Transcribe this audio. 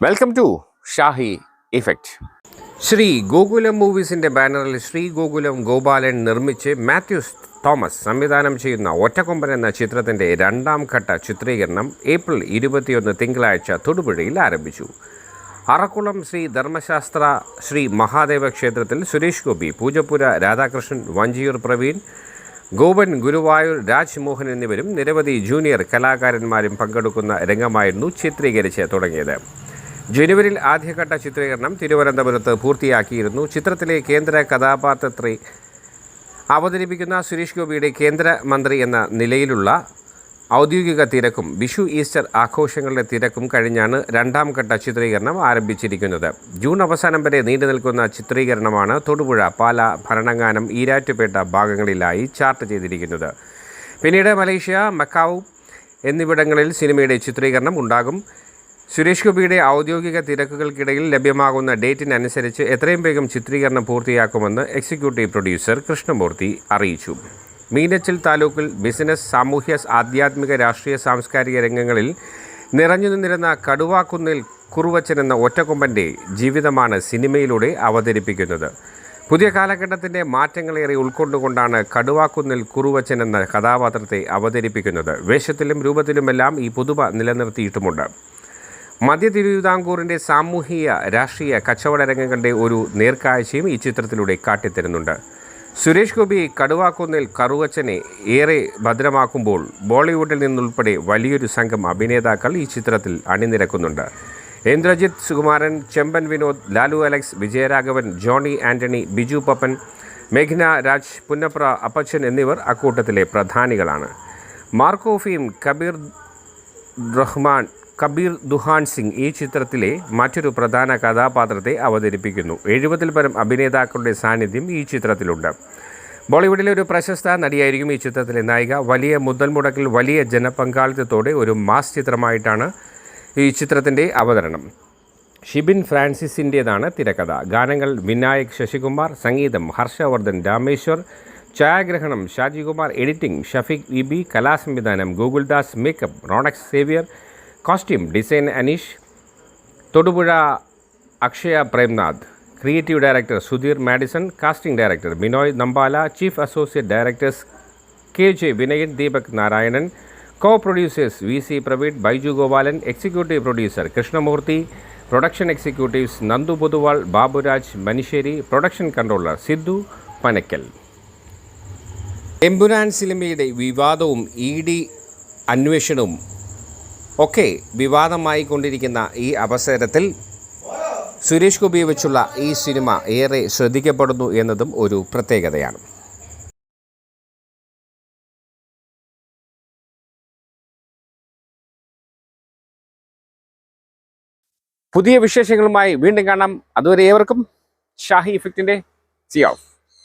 Welcome to Shahi effect Sree Gokulam മൂവീസിന്റെ ബാനറിൽ ശ്രീ ഗോകുലം ഗോപാലൻ നിർമ്മിച്ച് Mathews Thomas സംവിധാനം ചെയ്യുന്ന ഒറ്റക്കൊമ്പൻ എന്ന ചിത്രത്തിന്റെ രണ്ടാം ഘട്ട ചിത്രീകരണം ഏപ്രിൽ ഇരുപത്തിയൊന്ന് തിങ്കളാഴ്ച തൊടുപുഴയിൽ ആരംഭിച്ചു. അറക്കുളം ശ്രീ ധർമ്മശാസ്ത്ര ശ്രീ മഹാദേവ ക്ഷേത്രത്തിൽ സുരേഷ് ഗോപി പൂജപ്പുര രാധാകൃഷ്ണൻ വഞ്ചിയൂർ പ്രവീൺ ഗോപൻ ഗുരുവായൂർ രാജ്മോഹൻ എന്നിവരും നിരവധി ജൂനിയർ കലാകാരന്മാരും പങ്കെടുക്കുന്ന രംഗമായിരുന്നു ചിത്രീകരിച്ച് തുടങ്ങിയത്. ജനുവരിയിൽ ആദ്യഘട്ട ചിത്രീകരണം തിരുവനന്തപുരത്ത് പൂർത്തിയാക്കിയിരുന്നു. ചിത്രത്തിലെ കേന്ദ്ര കഥാപാത്രത്തെ അവതരിപ്പിക്കുന്ന സുരേഷ് ഗോപിയുടെ കേന്ദ്രമന്ത്രി എന്ന നിലയിലുള്ള ഔദ്യോഗിക തിരക്കും വിഷു ഈസ്റ്റർ ആഘോഷങ്ങളുടെ തിരക്കും കഴിഞ്ഞാണ് രണ്ടാം ഘട്ട ചിത്രീകരണം ആരംഭിച്ചിരിക്കുന്നത്. ജൂൺ അവസാനം വരെ നീണ്ടു നിൽക്കുന്ന ചിത്രീകരണമാണ് തൊടുപുഴ പാല ഭരണങ്ങാനം ഈരാറ്റുപേട്ട ഭാഗങ്ങളിലായി ചാർട്ട് ചെയ്തിരിക്കുന്നത്. പിന്നീട് മലേഷ്യ മക്കാവു എന്നിവിടങ്ങളിൽ സിനിമയുടെ ചിത്രീകരണം ഉണ്ടാകും. സുരേഷ് ഗോപിയുടെ ഔദ്യോഗിക തിരക്കുകൾക്കിടയിൽ ലഭ്യമാകുന്ന ഡേറ്റിനനുസരിച്ച് എത്രയും വേഗം ചിത്രീകരണം പൂർത്തിയാക്കുമെന്ന് എക്സിക്യൂട്ടീവ് പ്രൊഡ്യൂസർ കൃഷ്ണമൂർത്തി അറിയിച്ചു. മീനച്ചിൽ താലൂക്കിൽ ബിസിനസ് സാമൂഹ്യ ആധ്യാത്മിക രാഷ്ട്രീയ സാംസ്കാരിക രംഗങ്ങളിൽ നിറഞ്ഞു നിന്നിരുന്ന കടുവാക്കുന്നിൽ കുറുവച്ചൻ എന്ന ഒറ്റക്കൊമ്പന്റെ ജീവിതമാണ് സിനിമയിലൂടെ അവതരിപ്പിക്കുന്നത്. പുതിയ കാലഘട്ടത്തിന്റെ മാറ്റങ്ങളേറെ ഉൾക്കൊണ്ടുകൊണ്ടാണ് കടുവാക്കുന്നിൽ കുറുവച്ചൻ എന്ന കഥാപാത്രത്തെ അവതരിപ്പിക്കുന്നത്. വേഷത്തിലും രൂപത്തിലുമെല്ലാം ഈ പുതുമ നിലനിർത്തിയിട്ടുമുണ്ട്. മധ്യ തിരുവിതാംകൂറിന്റെ സാമൂഹിക രാഷ്ട്രീയ കച്ചവട രംഗങ്ങളുടെ ഒരു നേർക്കാഴ്ചയും ഈ ചിത്രത്തിലൂടെ കാട്ടിത്തരുന്നുണ്ട്. സുരേഷ് ഗോപി കടുവാക്കുന്നിൽ കറുവച്ചനെ ഏറെ ഭദ്രമാക്കുമ്പോൾ ബോളിവുഡിൽ നിന്നുൾപ്പെടെ വലിയൊരു സംഘം അഭിനേതാക്കൾ ഈ ചിത്രത്തിൽ അണിനിരക്കുന്നുണ്ട്. Indrajith Sukumaran Chemban Vinod Lalu Alex Vijayaraghavan Johny Antony Biju Pappan മേഘ്ന Raj Punnapra Appachan എന്നിവർ അക്കൂട്ടത്തിലെ പ്രധാനികളാണ്. മാർക്കോഫിയും കബീർ റഹ്മാൻ കബീർ ദുഹാൻ സിംഗ് ഈ ചിത്രത്തിലെ മറ്റൊരു പ്രധാന കഥാപാത്രത്തെ അവതരിപ്പിക്കുന്നു. എഴുപതിൽ പരം അഭിനേതാക്കളുടെ സാന്നിധ്യം ഈ ചിത്രത്തിലുണ്ട്. ബോളിവുഡിലെ ഒരു പ്രശസ്ത നടിയായിരിക്കും ഈ ചിത്രത്തിലെ നായിക. വലിയ മുതൽ മുടക്കിൽ വലിയ ജനപങ്കാളിത്തത്തോടെ ഒരു മാസ് ചിത്രമായിട്ടാണ് ഈ ചിത്രത്തിന്റെ അവതരണം. ഷിബിൻ ഫ്രാൻസിസിന്റേതാണ് തിരക്കഥ. ഗാനങ്ങൾ വിനായക് ശശികുമാർ സംഗീതം ഹർഷവർദ്ധൻ രാമേശ്വർ ഛായാഗ്രഹണം ഷാജികുമാർ എഡിറ്റിംഗ് ഷഫീഖ് ഇബി കലാസംവിധാനം ഗൂഗിൾദാസ് makeup Ronex Xavier costume design Aneesh Thodupuzha Akshaya Premnath creative director Sudheer Madison casting director Binoy Nambala chief associate directors K J Vinayan Deepak Narayanan co producers V C Praveen Baiju Gopalan executive producer Krishnamoorthy production executives Nandu Poduval Baburaj Manissery production controller Sidhu Panakkal. Empuraan സിനിമയുടെ വിവാദവും E D അന്വേഷണവും ഒക്കെ വിവാദമായി കൊണ്ടിരിക്കുന്ന ഈ അവസരത്തിൽ സുരേഷ് ഗോപിയെ വെച്ചുള്ള ഈ സിനിമ ഏറെ ശ്രദ്ധിക്കപ്പെടുന്നു എന്നതും ഒരു പ്രത്യേകതയാണ്. പുതിയ വിശേഷങ്ങളുമായി വീണ്ടും കാണാം. അതുവരെ ഏവർക്കും ഷാഹി ഇഫക്റ്റിന്റെ സി ഓഫ്.